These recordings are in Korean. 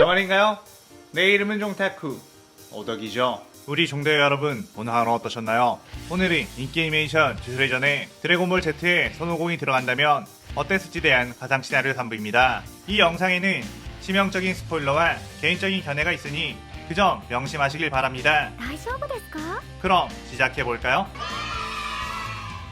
정말인가요? 내 이름은 종타쿠 오덕이죠. 우리 종대 여러분 오늘 하루 어떠셨나요? 오늘은 인기 애니메이션 주술회 전에 드래곤볼 Z에 손오공이 들어간다면 어땠을지 대한 가상 시나리오 3부입니다. 이 영상에는 치명적인 스포일러와 개인적인 견해가 있으니 그 점 명심하시길 바랍니다. 大丈夫ですか 그럼 시작해볼까요?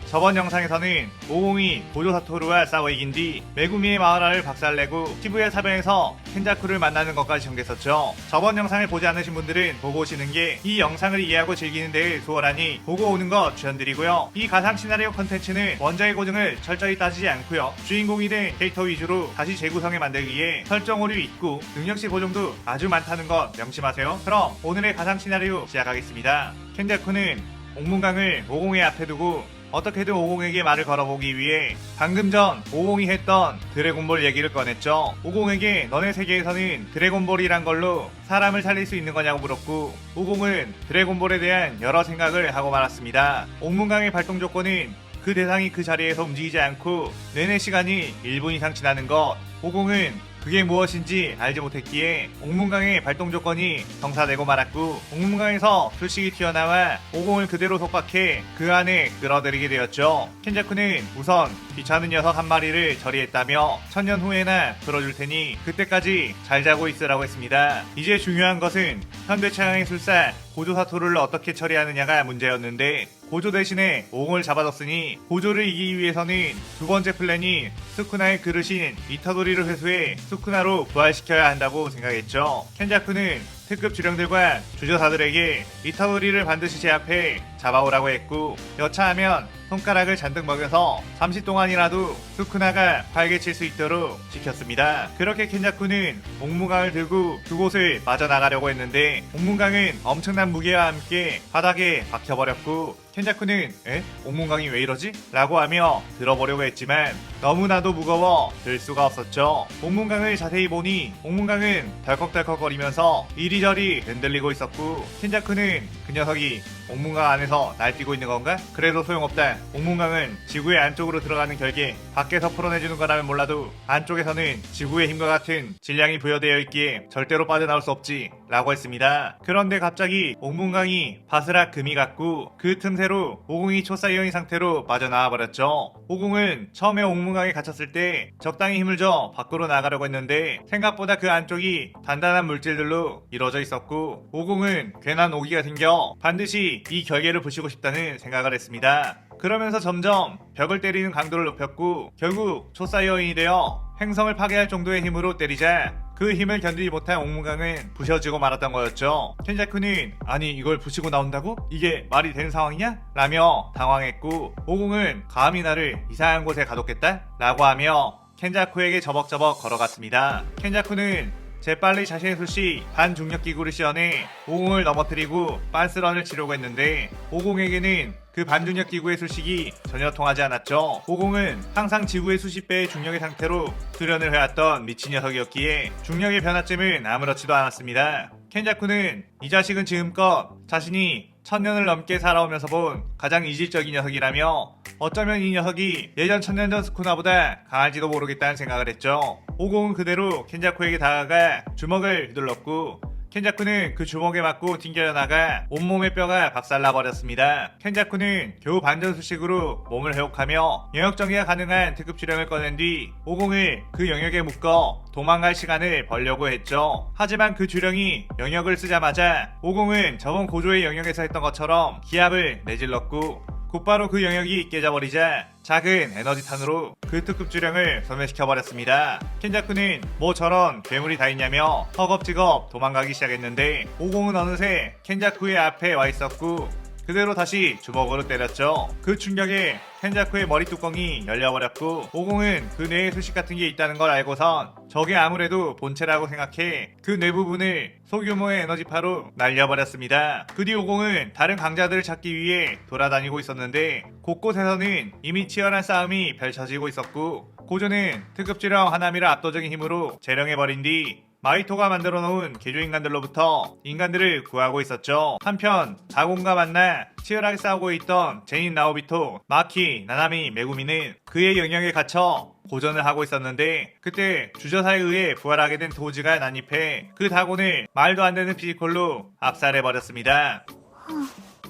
저번 영상에서는 오공이 고조 사토루와 싸워 이긴 뒤 메구미의 마을화를 박살내고 시부의 사변에서 켄자쿠를 만나는 것까지 전개했었죠. 저번 영상을 보지 않으신 분들은 보고 오시는 게 이 영상을 이해하고 즐기는 데에 수월하니 보고 오는 거 추천드리고요. 이 가상 시나리오 컨텐츠는 원작의 고증을 철저히 따지지 않고요. 주인공이 된 캐릭터 위주로 다시 재구성해 만들기 위해 설정 오류 있고 능력치 보정도 아주 많다는 것 명심하세요. 그럼 오늘의 가상 시나리오 시작하겠습니다. 켄자쿠는 옥문강을 오공의 앞에 두고 어떻게든 오공에게 말을 걸어보기 위해 방금 전 오공이 했던 드래곤볼 얘기를 꺼냈죠. 오공에게 너네 세계에서는 드래곤볼이란 걸로 사람을 살릴 수 있는 거냐고 물었고 오공은 드래곤볼에 대한 여러 생각을 하고 말았습니다. 옥문강의 발동 조건은 그 대상이 그 자리에서 움직이지 않고 내내 시간이 1분 이상 지나는 것. 오공은 그게 무엇인지 알지 못했기에 옥문강의 발동 조건이 성사되고 말았고 옥문강에서 술식이 튀어나와 오공을 그대로 속박해 그 안에 끌어들이게 되었죠. 켄자쿠는 우선 귀찮은 녀석 한 마리를 처리했다며 천년 후에나 풀어줄 테니 그때까지 잘 자고 있으라고 했습니다. 이제 중요한 것은 현대 최강의 술사 고조사토를 어떻게 처리하느냐가 문제였는데 고조 대신에 옹을 잡아뒀으니 고조를 이기기 위해서는 두 번째 플랜이 스쿠나의 그릇인 이타도리를 회수해 스쿠나로 부활시켜야 한다고 생각했죠. 켄자쿠는 특급 주령들과 주저사들에게 이타도리를 반드시 제압해 잡아오라고 했고 여차하면 손가락을 잔뜩 먹여서 잠시 동안이라도 스쿠나가 활개칠 수 있도록 시켰습니다. 그렇게 켄자쿠는 옥무강을 들고 그곳을 빠져나가려고 했는데 옥문강은 엄청난 무게와 함께 바닥에 박혀버렸고 켄자쿠는 에? 옥문강이 왜 이러지? 라고 하며 들어보려고 했지만 너무나도 무거워 들 수가 없었죠. 옥문강을 자세히 보니 옥문강은 덜컥덜컥거리면서 이리저리 흔들리고 있었고 켄자쿠는 그 녀석이 옥문강 안에서 날뛰고 있는 건가? 그래도 소용없다. 옥문강은 지구의 안쪽으로 들어가는 결계 밖에서 풀어내주는 거라면 몰라도 안쪽에서는 지구의 힘과 같은 질량이 부여되어 있기에 절대로 빠져나올 수 없지 라고 했습니다. 그런데 갑자기 옥문강이 바스락 금이 갔고 그 틈 새로 오공이 초사이어인 상태로 빠져나와 버렸죠. 오공은 처음에 옥문강에 갇혔을 때 적당히 힘을 줘 밖으로 나가려고 했는데 생각보다 그 안쪽이 단단한 물질들로 이루어져 있었고 오공은 괜한 오기가 생겨 반드시 이 결계를 부시고 싶다는 생각을 했습니다. 그러면서 점점 벽을 때리는 강도를 높였고 결국 초사이어인이 되어 행성을 파괴할 정도의 힘으로 때리자 그 힘을 견디지 못한 옥문강은 부셔지고 말았던 거였죠. 켄자쿠는 아니 이걸 부시고 나온다고? 이게 말이 되는 상황이냐? 라며 당황했고 오공은 감히 나를 이상한 곳에 가뒀겠다? 라고 하며 켄자쿠에게 저벅저벅 걸어갔습니다. 켄자쿠는 재빨리 자신의 술시 반중력 기구를 시연해 오공을 넘어뜨리고 빤스런을 치려고 했는데 오공에게는 그 반중력 기구의 술식이 전혀 통하지 않았죠. 오공은 항상 지구의 수십 배의 중력의 상태로 수련을 해왔던 미친 녀석이었기에 중력의 변화점은 아무렇지도 않았습니다. 켄자쿠는 이 자식은 지금껏 자신이 천년을 넘게 살아오면서 본 가장 이질적인 녀석이라며 어쩌면 이 녀석이 예전 천년 전 스쿠나보다 강할지도 모르겠다는 생각을 했죠. 오공은 그대로 켄자쿠에게 다가가 주먹을 휘둘렀고 켄자쿠는 그 주먹에 맞고 튕겨 나가 온몸의 뼈가 박살나 버렸습니다. 켄자쿠는 겨우 반전수식으로 몸을 회복하며 영역 정리가 가능한 특급 주령을 꺼낸 뒤 오공을 그 영역에 묶어 도망갈 시간을 벌려고 했죠. 하지만 그 주령이 영역을 쓰자마자 오공은 저번 고조의 영역에서 했던 것처럼 기압을 내질렀고 곧바로 그 영역이 깨져버리자 작은 에너지탄으로 그 특급 주령을 소멸시켜버렸습니다. 켄자쿠는 뭐 저런 괴물이 다 있냐며 허겁지겁 도망가기 시작했는데 오공은 어느새 켄자쿠의 앞에 와 있었고 그대로 다시 주먹으로 때렸죠. 그 충격에 켄자쿠의 머리 뚜껑이 열려버렸고 오공은 그 뇌에 수식 같은 게 있다는 걸 알고선 저게 아무래도 본체라고 생각해 그 뇌 부분을 소규모의 에너지파로 날려버렸습니다. 그 뒤 오공은 다른 강자들을 찾기 위해 돌아다니고 있었는데 곳곳에서는 이미 치열한 싸움이 펼쳐지고 있었고 고조는 특급 주령 하나미를 압도적인 힘으로 재령해버린 뒤 마이토가 만들어 놓은 개조인간들로부터 인간들을 구하고 있었죠. 한편 다곤과 만나 치열하게 싸우고 있던 제인 나오비토, 마키, 나나미, 메구미는 그의 영역에 갇혀 고전을 하고 있었는데 그때 주저사에 의해 부활하게 된 도지가 난입해 그 다곤을 말도 안 되는 피지컬로 압살해 버렸습니다.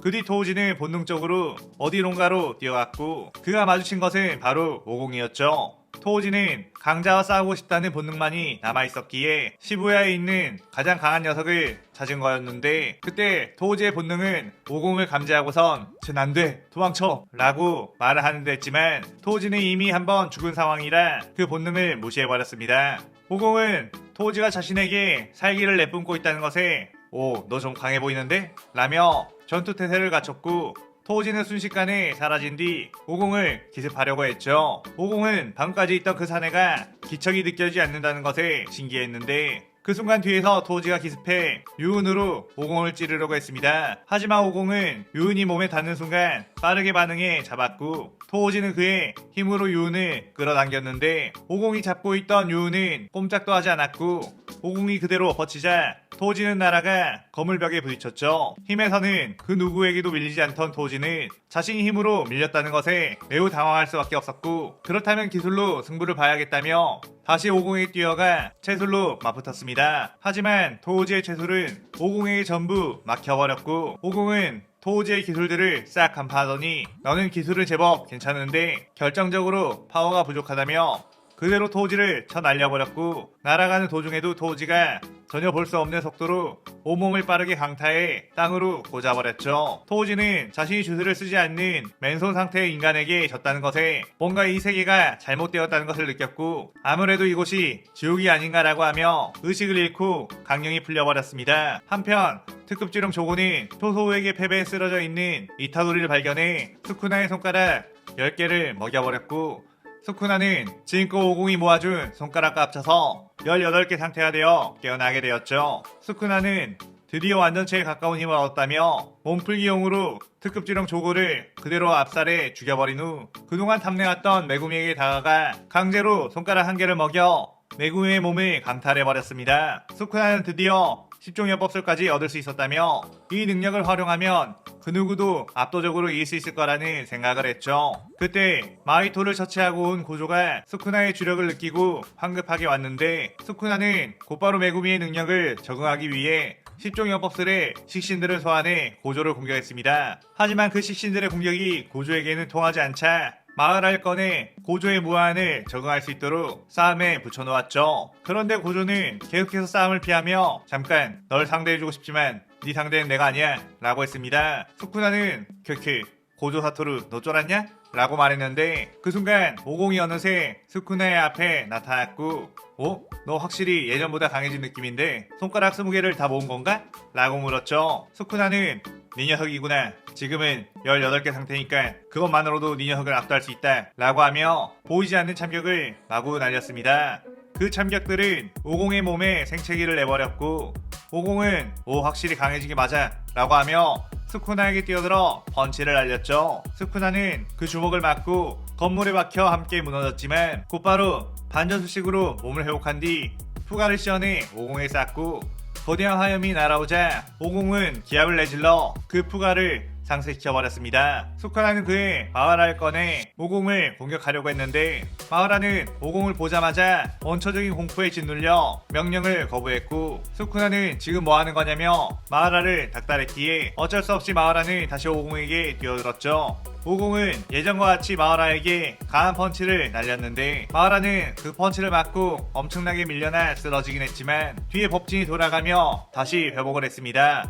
그 뒤 도우지는 본능적으로 어디론가로 뛰어갔고 그가 마주친 것은 바로 오공이었죠. 토우지는 강자와 싸우고 싶다는 본능만이 남아있었기에 시부야에 있는 가장 강한 녀석을 찾은 거였는데 그때 토우지의 본능은 오공을 감지하고선 쟤 안돼 도망쳐 라고 말을 하는데 했지만 토우지는 이미 한번 죽은 상황이라 그 본능을 무시해버렸습니다. 오공은 토우지가 자신에게 살기를 내뿜고 있다는 것에 오 너 좀 강해 보이는데? 라며 전투 태세를 갖췄고 토우지는 순식간에 사라진 뒤 오공을 기습하려고 했죠. 오공은 방금까지 있던 그 사내가 기척이 느껴지지 않는다는 것에 신기했는데 그 순간 뒤에서 토우지가 기습해 유은으로 오공을 찌르려고 했습니다. 하지만 오공은 유은이 몸에 닿는 순간 빠르게 반응해 잡았고 토우지는 그의 힘으로 유은을 끌어당겼는데 오공이 잡고 있던 유은은 꼼짝도 하지 않았고 오공이 그대로 버티자 토지는 나라가 거물벽에 부딪혔죠. 힘에서는 그 누구에게도 밀리지 않던 토지는 자신이 힘으로 밀렸다는 것에 매우 당황할 수밖에 없었고 그렇다면 기술로 승부를 봐야겠다며 다시 오공에 뛰어가 채술로 맞붙었습니다. 하지만 토지의 채술은 오공에게 전부 막혀버렸고 오공은 토우지의 기술들을 싹 간파하더니 너는 기술은 제법 괜찮은데 결정적으로 파워가 부족하다며 그대로 토우지를 쳐 날려버렸고 날아가는 도중에도 토우지가 전혀 볼 수 없는 속도로 온몸을 빠르게 강타해 땅으로 꽂아버렸죠. 토우지는 자신이 주술을 쓰지 않는 맨손 상태의 인간에게 졌다는 것에 뭔가 이 세계가 잘못되었다는 것을 느꼈고 아무래도 이곳이 지옥이 아닌가라고 하며 의식을 잃고 강령이 풀려버렸습니다. 한편 특급지름 조고는 토소우에게 패배해 쓰러져 있는 이타도리를 발견해 스쿠나의 손가락 10개를 먹여버렸고 스쿠나는 지금껏 오공이 모아준 손가락과 합쳐서 18개 상태가 되어 깨어나게 되었죠. 스쿠나는 드디어 완전체에 가까운 힘을 얻었다며 몸풀기용으로 특급지령 조고를 그대로 압살해 죽여버린 후 그동안 탐내왔던 메구미에게 다가가 강제로 손가락 한 개를 먹여 메구미의 몸을 강탈해버렸습니다. 스쿠나는 드디어 10종여법술까지 얻을 수 있었다며 이 능력을 활용하면 그 누구도 압도적으로 이길 수 있을 거라는 생각을 했죠. 그때 마이토를 처치하고 온 고조가 스쿠나의 주력을 느끼고 황급하게 왔는데 스쿠나는 곧바로 메구미의 능력을 적응하기 위해 10종여법술의 식신들을 소환해 고조를 공격했습니다. 하지만 그 식신들의 공격이 고조에게는 통하지 않자 마을알 건에 고조의 무한을 적응할 수 있도록 싸움에 붙여놓았죠. 그런데 고조는 계속해서 싸움을 피하며 잠깐 널 상대해주고 싶지만 네 상대는 내가 아니야 라고 했습니다. 스쿠나는 크크 고조 사토루 너 쫄았냐? 라고 말했는데 그 순간 오공이 어느새 스쿠나의 앞에 나타났고 어? 너 확실히 예전보다 강해진 느낌인데 손가락 20개를 다 모은 건가? 라고 물었죠. 스쿠나는 네 녀석이구나. 지금은 18개 상태니까 그것만으로도 네 녀석을 압도할 수 있다. 라고 하며 보이지 않는 참격을 마구 날렸습니다. 그 참격들은 오공의 몸에 생채기를 내버렸고 오공은 오 확실히 강해지게 맞아 라고 하며 스쿠나에게 뛰어들어 펀치를 날렸죠. 스쿠나는 그 주먹을 맞고 건물에 박혀 함께 무너졌지만 곧바로 반전수식으로 몸을 회복한 뒤 푸가를 시원해 오공에 쌌고 거대한 화염이 날아오자 오공은 기압을 내질러 그 푸가를 상쇄시켜버렸습니다. 수카라는 그의 마하라를 꺼내 오공을 공격하려고 했는데 마하라는 오공을 보자마자 원초적인 공포에 짓눌려 명령을 거부했고 수쿠나는 지금 뭐하는 거냐며 마하라를 닥달했기에 어쩔 수 없이 마하라는 다시 오공에게 뛰어들었죠. 오공은 예전과 같이 마하라에게 강한 펀치를 날렸는데 마하라는 그 펀치를 맞고 엄청나게 밀려나 쓰러지긴 했지만 뒤에 법진이 돌아가며 다시 회복을 했습니다.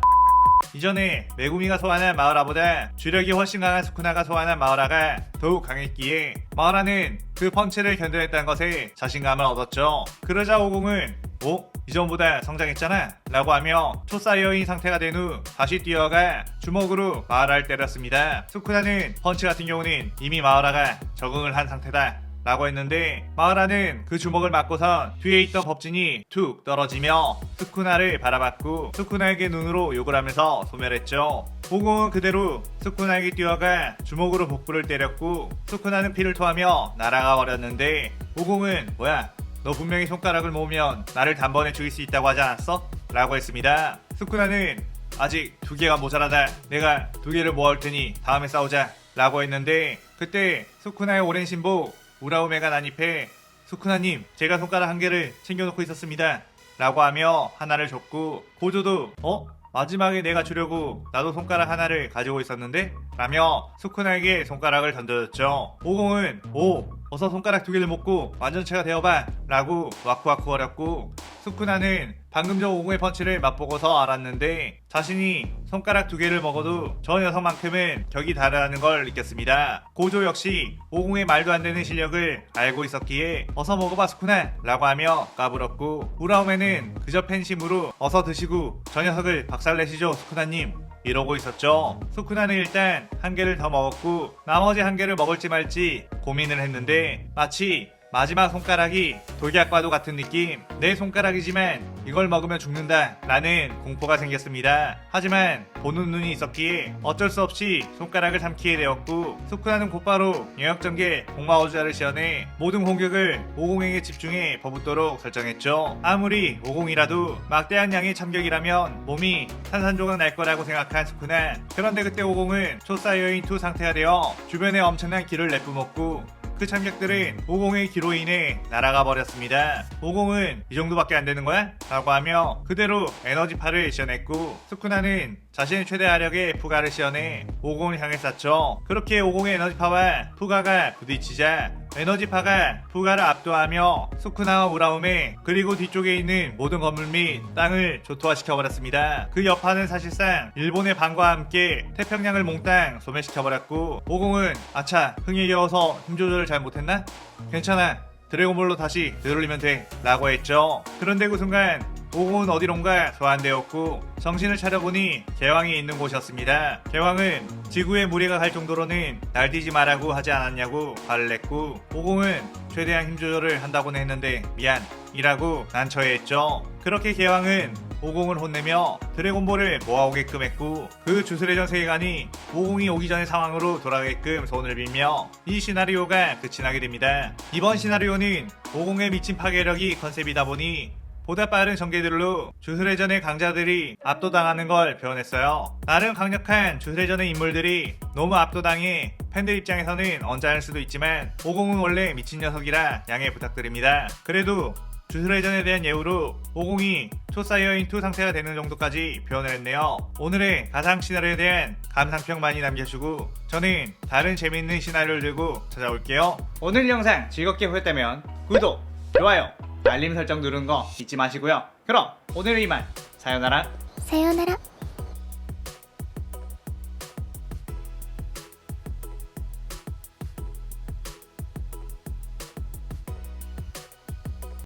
이전에 메구미가 소환한 마을아보다 주력이 훨씬 강한 스쿠나가 소환한 마을아가 더욱 강했기에 마을아는 그 펀치를 견뎌냈다는 것에 자신감을 얻었죠. 그러자 오공은 오? 이전보다 성장했잖아 라고 하며 초사이어인 상태가 된 후 다시 뛰어가 주먹으로 마을아를 때렸습니다. 스쿠나는 펀치 같은 경우는 이미 마을아가 적응을 한 상태다 라고 했는데 마을아는 그 주먹을 맞고선 뒤에 있던 법진이 툭 떨어지며 스쿠나를 바라봤고 스쿠나에게 눈으로 욕을 하면서 소멸했죠. 오공은 그대로 스쿠나에게 뛰어가 주먹으로 복부를 때렸고 스쿠나는 피를 토하며 날아가 버렸는데 오공은 뭐야 너 분명히 손가락을 모으면 나를 단번에 죽일 수 있다고 하지 않았어? 라고 했습니다. 스쿠나는 아직 두 개가 모자라다. 내가 두 개를 모아올 테니 다음에 싸우자. 라고 했는데 그때 스쿠나의 오랜 신부 우라우메가 난입해 스쿠나님 제가 손가락 한 개를 챙겨놓고 있었습니다. 라고 하며 하나를 줬고 고조도 어? 마지막에 내가 주려고 나도 손가락 하나를 가지고 있었는데? 라며 스쿠나에게 손가락을 던져줬죠. 오공은 오 어서 손가락 두 개를 먹고 완전체가 되어봐 라고 와쿠와쿠 거렸고 스쿠나는 방금 전 오공의 펀치를 맛보고서 알았는데 자신이 손가락 두 개를 먹어도 저 녀석만큼은 격이 다르다는 걸 느꼈습니다. 고조 역시 오공의 말도 안 되는 실력을 알고 있었기에 어서 먹어봐 스쿠나 라고 하며 까불었고 우라움에는 그저 팬심으로 어서 드시고 저 녀석을 박살내시죠 스쿠나님 이러고 있었죠. 스쿠나는 일단 한 개를 더 먹었고 나머지 한 개를 먹을지 말지 고민을 했는데 마치 마지막 손가락이 돌격과도 같은 느낌 내 손가락이지만 이걸 먹으면 죽는다 라는 공포가 생겼습니다. 하지만 보는 눈이 있었기에 어쩔 수 없이 손가락을 삼키게 되었고 스쿠나는 곧바로 영역전개 공마오주자를 시연해 모든 공격을 오공에게 집중해 버붙도록 설정했죠. 아무리 오공이라도 막대한 양의 참격이라면 몸이 산산조각 날 거라고 생각한 스쿠나 그런데 그때 오공은 초사이어인2 상태가 되어 주변에 엄청난 기를 내뿜었고 그 참격들은 오공의 기로 인해 날아가 버렸습니다. 오공은 이 정도밖에 안 되는 거야? 라고 하며 그대로 에너지파를 시연했고 스쿠나는 자신의 최대 화력의 푸가를 시연해 오공을 향해 쐈죠. 그렇게 오공의 에너지파와 푸가가 부딪히자 에너지파가 푸가를 압도하며 스쿠나와 우라움에 그리고 뒤쪽에 있는 모든 건물 및 땅을 조토화시켜버렸습니다. 그 여파는 사실상 일본의 반과 함께 태평양을 몽땅 소멸시켜버렸고 오공은 아차 흥에 겨워서 힘 조절을 잘 못했나? 괜찮아 드래곤볼로 다시 되돌리면 돼 라고 했죠. 그런데 그 순간 오공은 어디론가 소환되었고 정신을 차려보니 개왕이 있는 곳이었습니다. 개왕은 지구에 무리가 갈 정도로는 날뛰지 말라고 하지 않았냐고 화를 냈고 오공은 최대한 힘 조절을 한다고는 했는데 미안 이라고 난처해했죠. 그렇게 개왕은 오공을 혼내며 드래곤볼을 모아오게끔 했고 그 주술회전 세계관이 오공이 오기 전의 상황으로 돌아가게끔 손을 빌며 이 시나리오가 끝이 나게 됩니다. 이번 시나리오는 오공의 미친 파괴력이 컨셉이다 보니 보다 빠른 전개들로 주술회전의 강자들이 압도당하는 걸 표현했어요. 나름 강력한 주술회전의 인물들이 너무 압도당해 팬들 입장에서는 언짢을 수도 있지만 오공은 원래 미친 녀석이라 양해 부탁드립니다. 그래도 주술회전에 대한 예우로 오공이 초사이어인2 상태가 되는 정도까지 표현을 했네요. 오늘의 가상 시나리오에 대한 감상평 많이 남겨주고 저는 다른 재밌는 시나리오를 들고 찾아올게요. 오늘 영상 즐겁게 보셨다면 구독, 좋아요, 알림 설정 누른 거 잊지 마시고요. 그럼 오늘은 이만 사요나라. 사요나라.